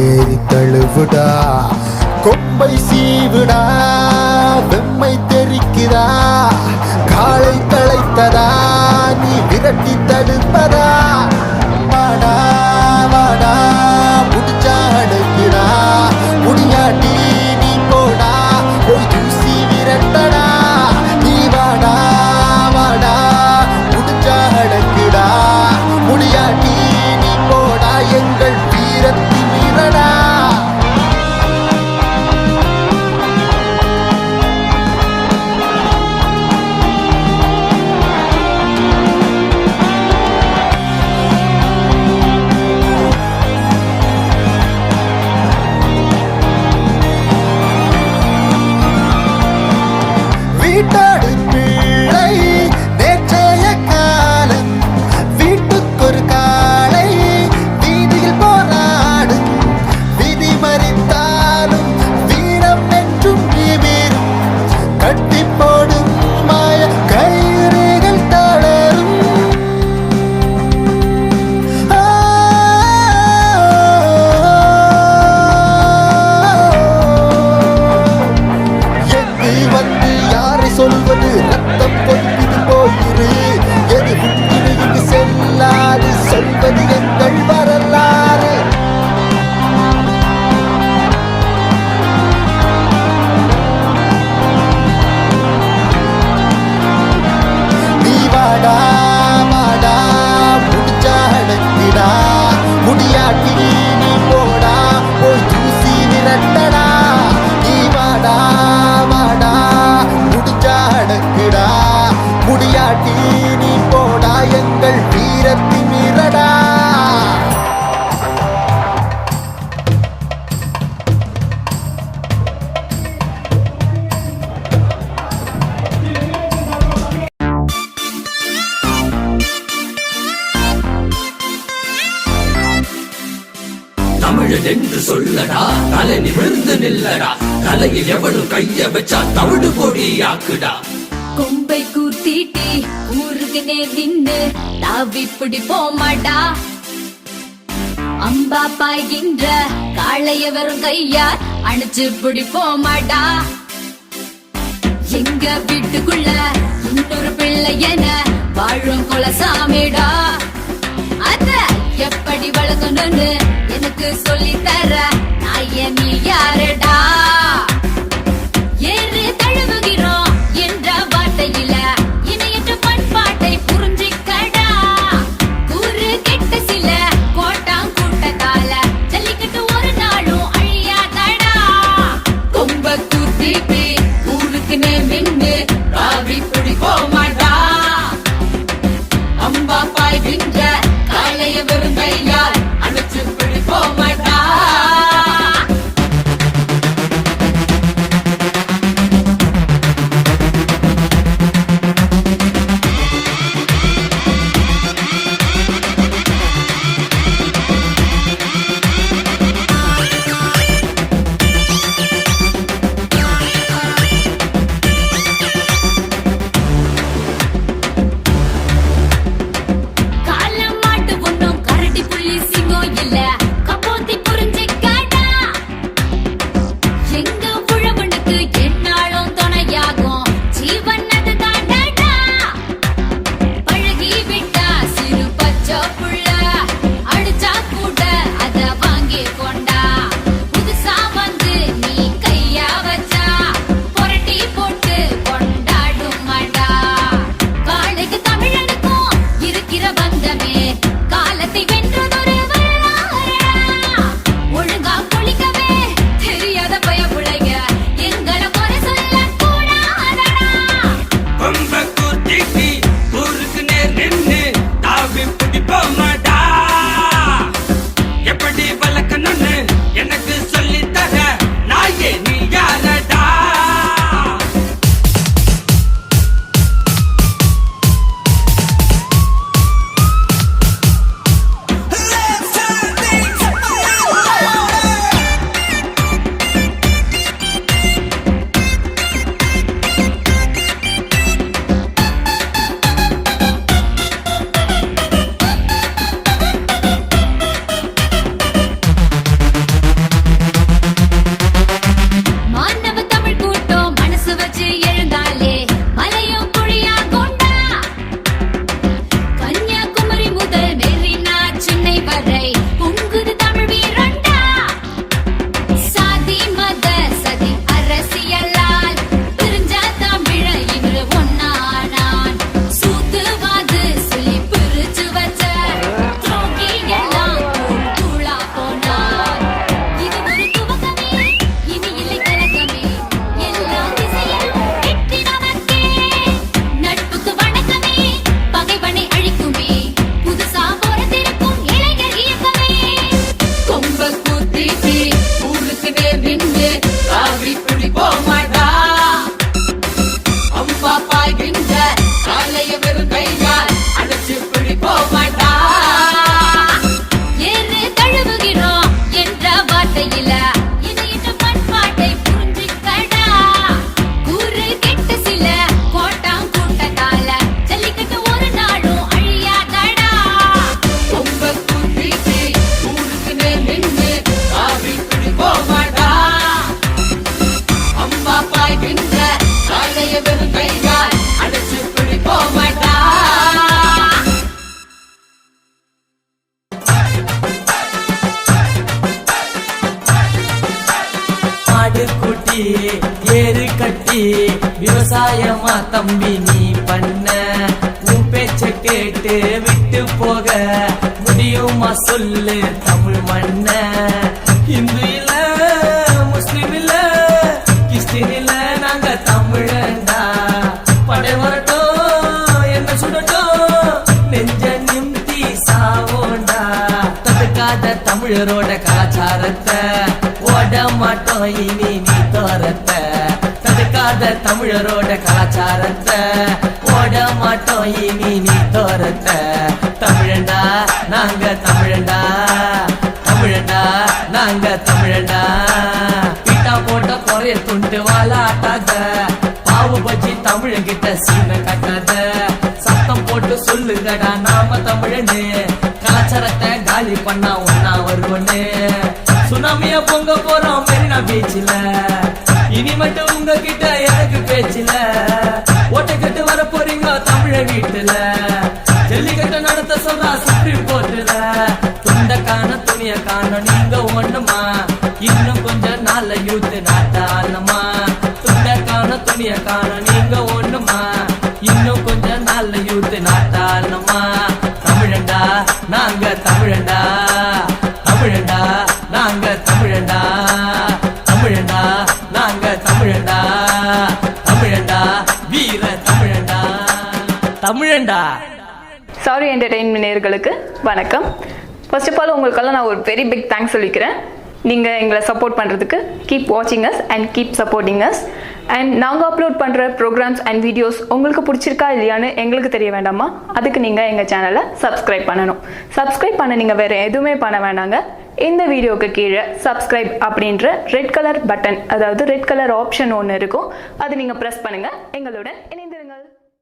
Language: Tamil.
ஏறி தழுவுடா. என்று சொல்லடா தலை நிமிர்ந்து நில்லடா தலையில் எவனும் கைய வச்சா தவிடு கொடி ஆக்குடா கொம்பை கூத்திட்டு ஊருக்குனே நின்னு தாவி பிடி போமாடா. அம்பா பாய்கின்ற காளைய வெறும் கையார் அணிச்சு பிடி போமாடா. எங்க வீட்டுக்குள்ள இன்னொரு பிள்ளை என வாழும் கொலசாமிடா. அத எப்படி வளர்க்கணும்னு உனக்கு சொல்லி தர நான் என் யாருடா ஏறு கட்டி விவசாயமா தம்பி நீ பண்ண? உன் பேச்ச கேட்டு விட்டு போக முடியுமா சொல்லு தமிழ் மண்ண? இந்து இல்ல முஸ்லிம் இல்ல கிறிஸ்டின் இல்ல நாங்க தமிழண்டா படை வரட்டும் என்ன சுடட்டும் நெஞ்ச நிம்தி சாவோண்டா. தடுக்காத தமிழரோட கலாச்சாரத்தை ஓட மாட்டோம் இனி தோரத்தை தடுக்காத தமிழரோட கலாச்சாரத்தை ஓட மாட்டோம் இனி நீ தோரத்தை. தமிழண்டா நாங்க தமிழண்டா. தமிழண்டா நாங்க தமிழண்டா. பீட்டா போட்ட குறைய துண்டு வாலாட்டாத. பாவு பச்சி தமிழங்கிட்ட சீன கட்டாத. சத்தம் போட்டு சொல்லுங்கடா நாம தமிழனு. கலாச்சாரத்தை காலி பண்ணா ஒன்னா வருவோன்னு. சுனாமிய பொங்க போறோம் மெரினா பீச்சில். வீட்டுல. ஜல்லிக்கட்டு நடத்த சொல்றா சுப்ரீம் கோர்ட்டுல துண்ட காண துணிய காண நீங்க ஒண்ணுமா? இன்னும் கொஞ்ச நாள்ல யூத்து நாட்டாளமா துண்ட காண துணிய காண நீங்க ஒண்ணுமா? இன்னும் கொஞ்ச நாள்ல யூத்து நாட்டாளமா தமிழண்டா நாங்க தமிழண்டா. சாரி என்டர்டெயின்மெண்ட் நேர்களுக்கு வணக்கம். ஃபர்ஸ்ட் ஆஃப் ஆல் உங்களுக்கெல்லாம் நான் ஒரு வெரி பிக் தேங்க்ஸ் சொல்லிக்கிறேன். நீங்கள் எங்களை சப்போர்ட் பண்ணுறதுக்கு கீப் வாட்சிங் us and keep supporting us and நாங்கள் அப்லோட் பண்ணுற ப்ரோக்ராம்ஸ் அண்ட் வீடியோஸ் உங்களுக்கு பிடிச்சிருக்கா இல்லையான்னு எங்களுக்கு தெரிய வேண்டாமா? அதுக்கு நீங்கள் எங்கள் சேனலை சப்ஸ்கிரைப் பண்ணணும். சப்ஸ்கிரைப் பண்ண நீங்கள் வேறு எதுவுமே பண்ண வேண்டாங்க இந்த வீடியோக்கு கீழே சப்ஸ்கிரைப் அப்படின்ற ரெட் கலர் பட்டன் அதாவது ரெட் கலர் ஆப்ஷன் ஒன்று இருக்கும். அது நீங்கள் ப்ரெஸ் பண்ணுங்கள் எங்களுடன் இணைந்து